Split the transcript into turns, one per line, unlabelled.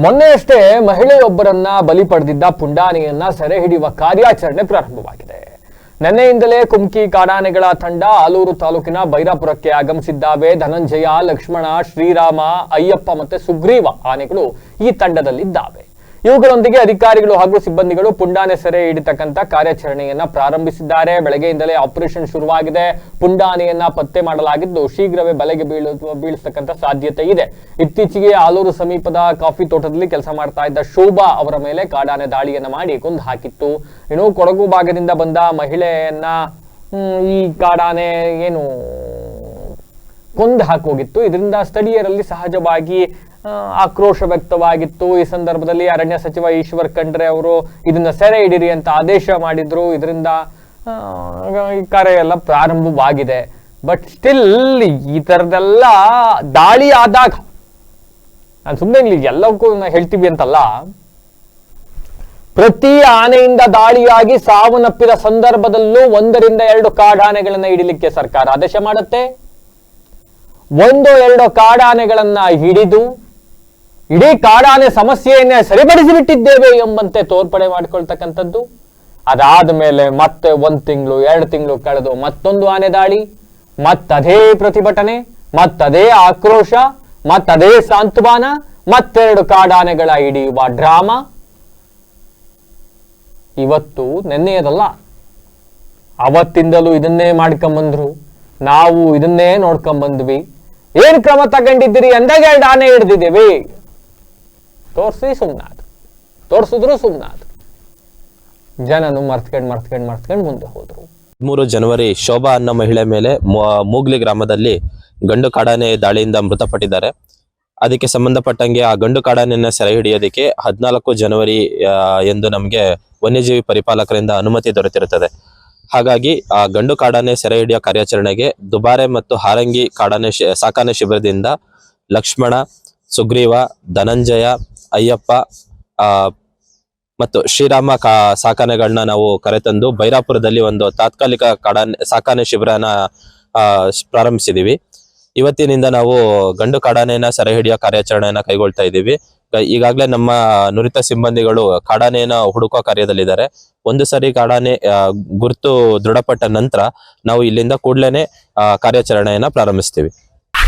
ಮೊನ್ನೆಯಷ್ಟೇ ಮಹಿಳೆಯೊಬ್ಬರನ್ನ ಬಲಿ ಪಡೆದಿದ್ದ ಪುಂಡಾನೆಯನ್ನ ಸೆರೆ ಹಿಡಿಯುವ ಕಾರ್ಯಾಚರಣೆ ಪ್ರಾರಂಭವಾಗಿದೆ. ನಿನ್ನೆಯಿಂದಲೇ ಕುಮ್ಕಿ ಕಾಡಾನೆಗಳ ತಂಡ ಆಲೂರು ತಾಲೂಕಿನ ಬೈರಾಪುರಕ್ಕೆ ಆಗಮಿಸಿದ್ದಾವೆ ಧನಂಜಯ, ಲಕ್ಷ್ಮಣ, ಶ್ರೀರಾಮ, ಅಯ್ಯಪ್ಪ ಮತ್ತೆ ಸುಗ್ರೀವ ಆನೆಗಳು ಈ ತಂಡದಲ್ಲಿದ್ದಾವೆ. ಇವುಗಳೊಂದಿಗೆ ಅಧಿಕಾರಿಗಳು ಹಾಗೂ ಸಿಬ್ಬಂದಿಗಳು ಪುಂಡಾನೆ ಸೆರೆ ಹಿಡಿತಕ್ಕಂತ ಕಾರ್ಯಾಚರಣೆಯನ್ನ ಪ್ರಾರಂಭಿಸಿದ್ದಾರೆ. ಬೆಳಗ್ಗೆಯಿಂದಲೇ ಆಪರೇಷನ್ ಶುರುವಾಗಿದೆ. ಪುಂಡಾನೆಯನ್ನ ಪತ್ತೆ ಮಾಡಲಾಗಿದ್ದು ಶೀಘ್ರವೇ ಬಲೆಗೆ ಬೀಳುವ ಬೀಳಿಸತಕ್ಕಂತ ಸಾಧ್ಯತೆ ಇದೆ. ಇತ್ತೀಚೆಗೆ ಆಲೂರು ಸಮೀಪದ ಕಾಫಿ ತೋಟದಲ್ಲಿ ಕೆಲಸ ಮಾಡ್ತಾ ಇದ್ದ ಶೋಭಾ ಅವರ ಮೇಲೆ ಕಾಡಾನೆ ದಾಳಿಯನ್ನ ಮಾಡಿ ಕೊಂದು ಹಾಕಿತ್ತು. ಇನ್ನು ಕೊಡಗು ಭಾಗದಿಂದ ಬಂದ ಮಹಿಳೆಯನ್ನ ಈ ಕಾಡಾನೆ ಏನು ಕೊಂದು ಹಾಕೋಗಿತ್ತು ಇದರಿಂದ ಸ್ಥಳೀಯರಲ್ಲಿ ಸಹಜವಾಗಿ ಆಕ್ರೋಶ ವ್ಯಕ್ತವಾಗಿತ್ತು. ಈ ಸಂದರ್ಭದಲ್ಲಿ ಅರಣ್ಯ ಸಚಿವ ಈಶ್ವರ್ ಖಂಡ್ರೆ ಅವರು ಇದನ್ನ ಸೆರೆ ಹಿಡಿರಿ ಅಂತ ಆದೇಶ ಮಾಡಿದ್ರು. ಇದರಿಂದ ಈ ಕಾರ್ಯ ಎಲ್ಲ ಪ್ರಾರಂಭವಾಗಿದೆ. ಬಟ್ ಸ್ಟಿಲ್ ಈ ಥರದೆಲ್ಲ ದಾಳಿ ಆದಾಗ, ನಾನು ಸುಮ್ಮನೆ ಇಲ್ಲಿ ಎಲ್ಲಕ್ಕೂ ಹೇಳ್ತೀವಿ ಅಂತಲ್ಲ, ಪ್ರತಿ ಆನೆಯಿಂದ ದಾಳಿಯಾಗಿ ಸಾವನ್ನಪ್ಪಿದ ಸಂದರ್ಭದಲ್ಲೂ ಒಂದರಿಂದ ಎರಡು ಕಾಡಾನೆಗಳನ್ನ ಹಿಡಿಲಿಕ್ಕೆ ಸರ್ಕಾರ ಆದೇಶ ಮಾಡುತ್ತೆ. ಒಂದು, ಎರಡು ಕಾಡಾನೆಗಳನ್ನ ಹಿಡಿದು ಇಡೀ ಕಾಡಾನೆ ಸಮಸ್ಯೆಯನ್ನೇ ಸರಿಪಡಿಸಿಬಿಟ್ಟಿದ್ದೇವೆ ಎಂಬಂತೆ ತೋರ್ಪಡೆ ಮಾಡಿಕೊಳ್ತಕ್ಕಂಥದ್ದು. ಅದಾದ ಮೇಲೆ ಮತ್ತೆ ಒಂದ್ ತಿಂಗಳು, ಎರಡು ತಿಂಗಳು ಕಳೆದು ಮತ್ತೊಂದು ಆನೆ ದಾಳಿ, ಮತ್ತದೇ ಪ್ರತಿಭಟನೆ, ಮತ್ತದೇ ಆಕ್ರೋಶ, ಮತ್ತದೇ ಸಾಂತ್ವಾನ, ಮತ್ತೆರಡು ಕಾಡಾನೆಗಳ ಹಿಡಿಯುವ ಡ್ರಾಮಾ ಇವತ್ತು ನೆನ್ನೆಯದಲ್ಲ, ಅವತ್ತಿಂದಲೂ ಇದನ್ನೇ ಮಾಡ್ಕೊಂಬಂದ್ರು, ನಾವು ಇದನ್ನೇ ನೋಡ್ಕೊಂಬಂದ್ವಿ. ಏನ್ ಕ್ರಮ ತಗೊಂಡಿದ್ದೀರಿ ಅಂದಾಗ ಎರಡು ಆನೆ ಹಿಡ್ದಿದ್ದೇವೆ? ತೋರ್ಸಿ ಸುಮ್ನಾದ್. ತೋರಿಸಿದ್ರು ಜನನು ಮರ್ತ್ಕೊಂಡ್ ಮರ್ತ್ಕೊಂಡ್ ಮರ್ತ್ಕೊಂಡ್ ಮುಂದೆ ಹೋದ್ರು.
ಮೂರು ಜನವರಿ ಶೋಭಾ ಅನ್ನೋ ಮಹಿಳೆ ಮೇಲೆ ಮೂಗ್ಲಿ ಗ್ರಾಮದಲ್ಲಿ ಗಂಡು ಕಾಡಾನೆ ದಾಳಿಯಿಂದ ಮೃತಪಟ್ಟಿದ್ದಾರೆ. ಅದಕ್ಕೆ ಸಂಬಂಧಪಟ್ಟಂಗೆ ಆ ಗಂಡು ಕಾಡಾನೆಯನ್ನ ಸೆರೆ ಹಿಡಿಯೋದಕ್ಕೆ ಹದಿನಾಲ್ಕು ಜನವರಿ ಎಂದು ನಮಗೆ ವನ್ಯಜೀವಿ ಪರಿಪಾಲಕರಿಂದ ಅನುಮತಿ ದೊರೆತಿರುತ್ತದೆ. ಹಾಗಾಗಿ ಆ ಗಂಡು ಕಾಡಾನೆ ಸೆರೆ ಹಿಡಿಯೋ ಕಾರ್ಯಾಚರಣೆಗೆ ದುಬಾರೆ ಮತ್ತು ಹಾರಂಗಿ ಕಾಡಾನೆ ಸಾಕಾನೆ ಶಿಬಿರದಿಂದ ಲಕ್ಷ್ಮಣ ಸುಗ್ರೀವ, ಧನಂಜಯ, ಅಯ್ಯಪ್ಪ ಮತ್ತು ಶ್ರೀರಾಮ ಕಾ ಸಾಕಾನೆಗಳನ್ನ ನಾವು ಕರೆತಂದು ಬೈರಾಪುರದಲ್ಲಿ ಒಂದು ತಾತ್ಕಾಲಿಕ ಕಾಡಾನೆ ಸಾಕಾನೆ ಶಿಬಿರನ ಪ್ರಾರಂಭಿಸಿದೀವಿ. ಇವತ್ತಿನಿಂದ ನಾವು ಗಂಡು ಕಾಡಾನೆಯನ್ನ ಸೆರೆ ಹಿಡಿಯೋ ಕಾರ್ಯಾಚರಣೆಯನ್ನ ಕೈಗೊಳ್ತಾ ಇದ್ದೀವಿ. ಈಗಾಗಲೇ ನಮ್ಮ ನುರಿತ ಸಿಬ್ಬಂದಿಗಳು ಕಾಡಾನೆಯನ್ನ ಹುಡುಕೋ ಕಾರ್ಯದಲ್ಲಿದ್ದಾರೆ. ಒಂದು ಸರಿ ಕಾಡಾನೆ ಗುರುತು ದೃಢಪಟ್ಟ ನಂತರ ನಾವು ಇಲ್ಲಿಂದ ಕೂಡಲೇ ಕಾರ್ಯಾಚರಣೆಯನ್ನ ಪ್ರಾರಂಭಿಸ್ತೀವಿ.